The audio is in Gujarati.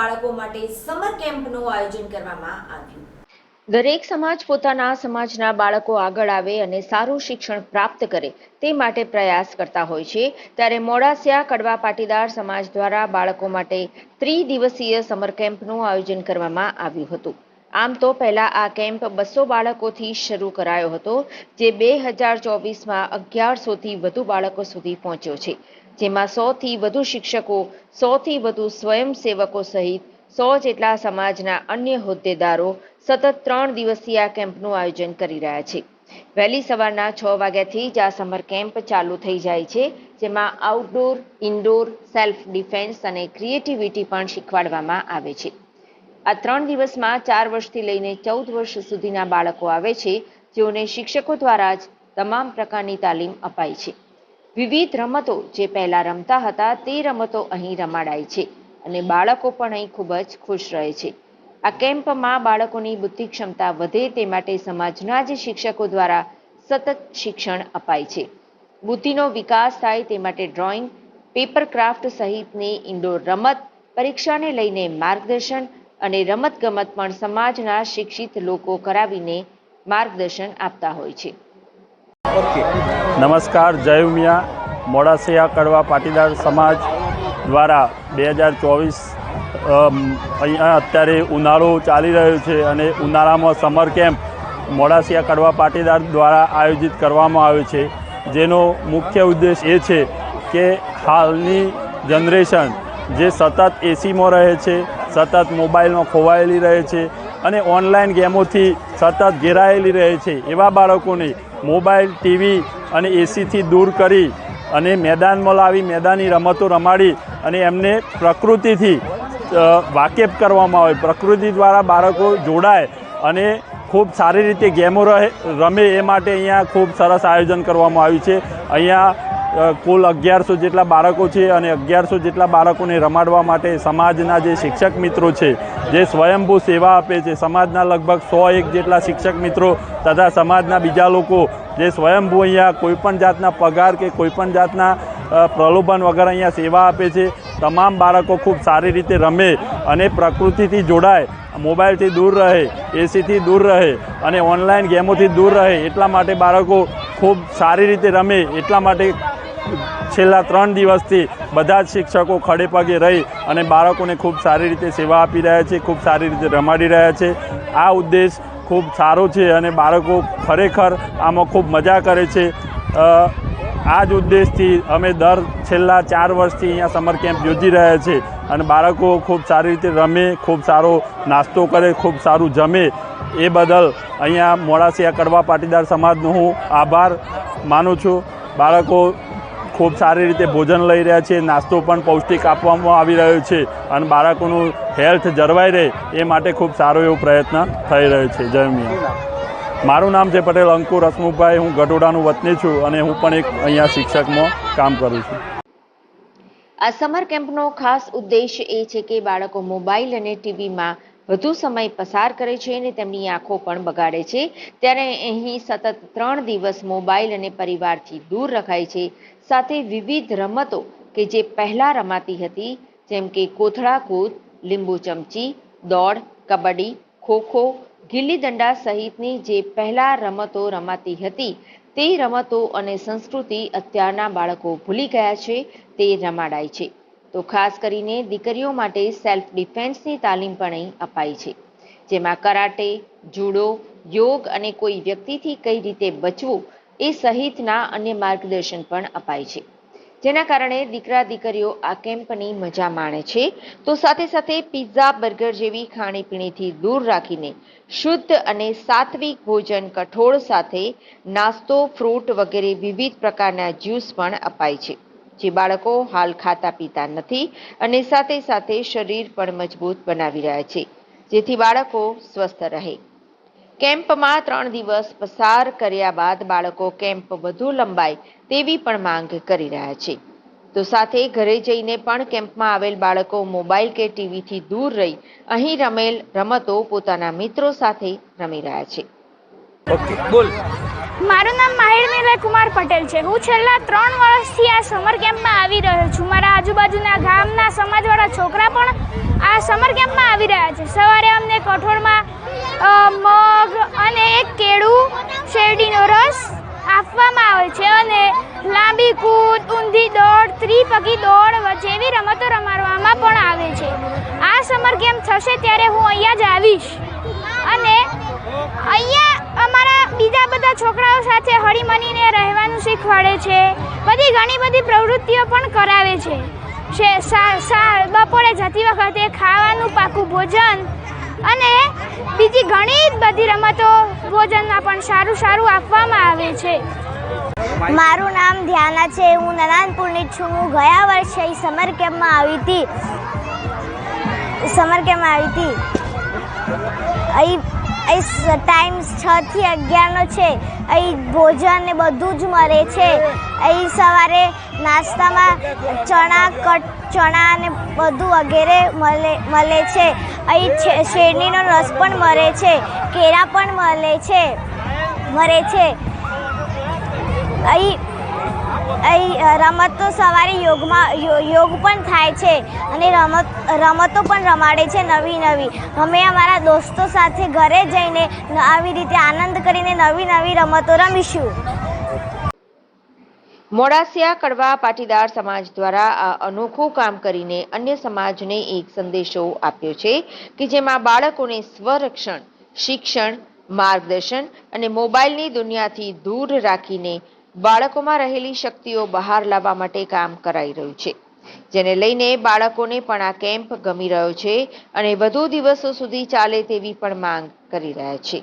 બાળકો માટે સમર કેમ્પનું આયોજન કરવામાં આવ્યું. દરેક સમાજ પોતાના સમાજના બાળકો આગળ આવે અને સારું શિક્ષણ પ્રાપ્ત કરે તે માટે પ્રયાસ કરતા હોય છે. ત્યારે મોડાસિયા કડવા પાટીદાર સમાજ દ્વારા બાળકો માટે ત્રિદિવસીય સમર કેમ્પનું આયોજન કરવામાં આવ્યું હતું. આમ તો પહેલા આ કેમ્પ બસો બાળકોથી શરૂ કરાયો હતો, જે બે હજાર ચોવીસમાં અગિયારસોથી વધુ બાળકો સુધી પહોંચ્યો છે. જેમાં સોથી વધુ શિક્ષકો, સોથી વધુ સ્વયંસેવકો સહિત સો જેટલા સમાજના અન્ય હોદ્દેદારો સતત ત્રણ દિવસીય આ કેમ્પનું આયોજન કરી રહ્યા છે. વહેલી સવારના છ વાગ્યાથી જ આ સમર કેમ્પ ચાલુ થઈ જાય છે, જેમાં આઉટડોર ઇન્ડોર સેલ્ફ ડિફેન્સ અને ક્રિએટિવિટી પણ શીખવાડવામાં આવે છે. આ ત્રણ દિવસમાં ચાર વર્ષથી લઈને ચૌદ વર્ષ સુધીના બાળકો આવે છે, જેઓને શિક્ષકો દ્વારા જ તમામ પ્રકારની તાલીમ અપાય છે. વિવિધ રમતો જે પહેલાં રમતા હતા તે રમતો અહીં રમાડાય છે અને બાળકો પણ અહીં ખૂબ જ ખુશ રહે છે. આ કેમ્પમાં બાળકોની બુદ્ધિ ક્ષમતા વધે તે માટે સમાજના જ શિક્ષકો દ્વારા સતત શિક્ષણ અપાય છે. બુદ્ધિનો વિકાસ થાય તે માટે ડ્રોઈંગ પેપર ક્રાફ્ટ સહિતની ઇન્ડોર રમત, પરીક્ષાને લઈને માર્ગદર્શન અને રમતગમત પણ સમાજના શિક્ષિત લોકો કરાવીને માર્ગદર્શન આપતા હોય છે. નમસ્કાર, જય ઉમિયા. મોડાસિયા કડવા પાટીદાર સમાજ દ્વારા બે હજાર ચોવીસ અહીંયા અત્યારે ઉનાળો ચાલી રહ્યો છે અને ઉનાળામાં સમર કેમ્પ મોડાસિયા કડવા પાટીદાર દ્વારા આયોજિત કરવામાં આવ્યો છે. જેનો મુખ્ય ઉદ્દેશ એ છે કે હાલની જનરેશન જે સતત એસીમાં રહે છે, સતત મોબાઈલમાં ખોવાયેલી રહે છે અને ઓનલાઈન ગેમોથી સતત ઘેરાયેલી રહે છે. એવા બાળકોને મોબાઈલ, ટીવી અને એસીથી દૂર કરી અને મેદાનમાં લાવી, મેદાની રમતો રમાડી અને એમને પ્રકૃતિથી વાકેફ કરવામાં આવે. પ્રકૃતિ દ્વારા બાળકો જોડાય અને ખૂબ સારી રીતે ગેમો રહે, રમે એ માટે અહીંયા ખૂબ સરસ આયોજન કરવામાં આવ્યું છે. અહીંયા કુલ અગિયારસો જેટલા બાળકો છે અને અગિયારસો જેટલા બાળકોને રમાડવા માટે સમાજના જે શિક્ષક મિત્રો છે, જે સ્વયંભૂ સેવા આપે છે, સમાજના લગભગ સો એક જેટલા શિક્ષક મિત્રો તથા સમાજના બીજા લોકો જે સ્વયંભૂ અહીંયા કોઈપણ જાતના પગાર કે કોઈપણ જાતના પ્રલોભન વગર અહીંયા સેવા આપે છે. તમામ બાળકો ખૂબ સારી રીતે રમે અને પ્રકૃતિથી જોડાય, મોબાઈલથી દૂર રહે, એસીથી દૂર રહે અને ઓનલાઈન ગેમોથી દૂર રહે, એટલા માટે બાળકો ખૂબ સારી રીતે રમે, એટલા માટે છેલ્લા ત્રણ દિવસથી બધા જ શિક્ષકો ખડે પગે રહી અને બાળકોને ખૂબ સારી રીતે સેવા આપી રહ્યા છે, ખૂબ સારી રીતે રમાડી રહ્યા છે. આ ઉદ્દેશ ખૂબ સારો છે અને બાળકો ખરેખર આમાં ખૂબ મજા કરે છે. આ જ ઉદ્દેશથી અમે દર છેલ્લા ચાર વર્ષથી અહીંયા સમર કેમ્પ યોજી રહ્યા છે અને બાળકો ખૂબ સારી રીતે રમે, ખૂબ સારો નાસ્તો કરે, ખૂબ સારું જમે. એ બદલ અહીંયા મોડાસિયા કડવા પાટીદાર સમાજનો હું આભાર માનું છું. બાળકો ખૂબ સારી રીતે ભોજન લઈ રહ્યા છે. નાસ્તો પણ પૌષ્ટિક આપવામાં આવી રહ્યો છે અને બાળકોનું હેલ્થ જળવાઈ રહે એ માટે ખૂબ સારો એવો પ્રયત્ન થઈ રહ્યો છે. જય મિયા મારું નામ છે પટેલ અંકુર હસમુખભાઈ હું ગઢોડાનું વતની છું અને હું પણ એક અહીંયા શિક્ષકમાં કામ કરું છું. આ સમર કેમ્પનો ખાસ ઉદ્દેશ એ છે કે બાળકો મોબાઈલ અને ટીવીમાં વધુ સમય પસાર કરે છે અને તેમની આંખો પણ બગાડે છે. ત્યારે અહીં સતત ત્રણ દિવસ મોબાઈલ અને પરિવારથી દૂર રખાય છે. સાથે વિવિધ રમતો કે જે પહેલાં રમાતી હતી, જેમ કે કોથળા કૂદ લીંબુ ચમચી, દોડ, કબડ્ડી, ખોખો ગિલ્લી દંડા સહિતની જે પહેલાં રમતો રમાતી હતી, તે રમતો અને સંસ્કૃતિ અત્યારના બાળકો ભૂલી ગયા છે, તે રમાડાય છે. તો ખાસ કરીને દીકરીઓ માટે સેલ્ફ ડિફેન્સની તાલીમ પણ અહીં અપાય છે. જેમાં કરાટે, જુડો, યોગ અને કોઈ વ્યક્તિથી કઈ રીતે બચવું એ સહિતના અન્ય માર્ગદર્શન પણ અપાય છે. જેના કારણે દીકરા દીકરીઓ આ કેમ્પની મજા માણે છે. તો સાથે સાથે પિઝા, બર્ગર જેવી ખાણીપીણીથી દૂર રાખીને શુદ્ધ અને સાત્વિક ભોજન કઠોળ સાથે નાસ્તો, ફ્રૂટ વગેરે વિવિધ પ્રકારના જ્યુસ પણ અપાય છે. જે બાળકો હાલ ખાતા પીતા નથી અને સાથે સાથે શરીર પણ મજબૂત બનાવી રહ્યા છે, જેથી બાળકો સ્વસ્થ રહે. કેમ્પમાં ત્રણ દિવસ પસાર કર્યા બાદ બાળકો કેમ્પ વધુ લંબાય તેવી પણ માંગ કરી રહ્યા છે. તો સાથે ઘરે જઈને પણ કેમ્પમાં આવેલ બાળકો મોબાઈલ કે ટીવીથી દૂર રહી અહીં રમેલ રમતો પોતાના મિત્રો સાથે રમી રહ્યા છે. મારું નામ માહિર નિલય કુમાર પટેલ છે. હું છેલ્લા ત્રણ વર્ષથી આ સમર કેમ્પમાં આવી રહ્યો છું. મારા આજુબાજુના ગામના સમાજવાળા છોકરા પણ આ સમર કેમ્પમાં આવી રહ્યા છે. સવારે અમને કઠોળમાં મગ અને એક કેળું શેરડીનો રસ આપવામાં આવે છે અને લાંબી કૂદ, ઊંધી દોડ, ત્રિપગી દોડ જેવી રમતો રમાડવામાં પણ આવે છે. આ સમર કેમ્પ થશે ત્યારે હું અહીંયા જ આવીશ. અને અહીંયા અમારા બીજા બધા છોકરાઓ સાથે હળીમળીને રહેવાનું શીખવાડે છે. બધી ઘણી બધી પ્રવૃત્તિઓ પણ કરાવે છે. બપોરે જતી વખતે ખાવાનું, પાકું ભોજન અને બીજી ઘણી બધી રમતો ભોજનમાં પણ સારું સારું આપવામાં આવે છે. મારું નામ ધ્યાના છે. હું નનાનપુરની છું. હું ગયા વર્ષે સમર કેમ્પમાં આવી હતી. સમર કેમ્પમાં આવી હતી. અહીં અહીં ટાઈમ છ થી અગિયારનો છે. અહીં ભોજન ને બધું જ મળે છે. અહીં સવારે નાસ્તામાં ચણા, કટ, ચણા ને બધું વગેરે મળે મળે છે. અહીં શેરડીનો રસ પણ મળે છે. કેળા પણ મળે છે મળે છે. અહીં રમતો સવારે યોગમાં યોગ પણ થાય છે અને રમત, રમતો પણ રમાડે છે નવી નવી. અમે અમારા દોસ્તો સાથે ઘરે જઈને આવી રીતે આનંદ કરીને નવી નવી રમતો રમીશું. મોડાસિયા કડવા પાટીદાર સમાજ દ્વારા આ અનોખું કામ કરીને અન્ય સમાજને એક સંદેશો આપ્યો છે કે જેમાં બાળકોને સ્વરક્ષણ, શિક્ષણ, માર્ગદર્શન અને મોબાઈલની દુનિયાથી દૂર રાખીને બાળકોમાં રહેલી શક્તિઓ બહાર લાવવા માટે કામ કરાઈ રહ્યું છે, જેને લઈને બાળકોને પણ આ કેમ્પ ગમી રહ્યો છે અને વધુ દિવસો સુધી ચાલે તેવી પણ માંગ કરી રહ્યા છે.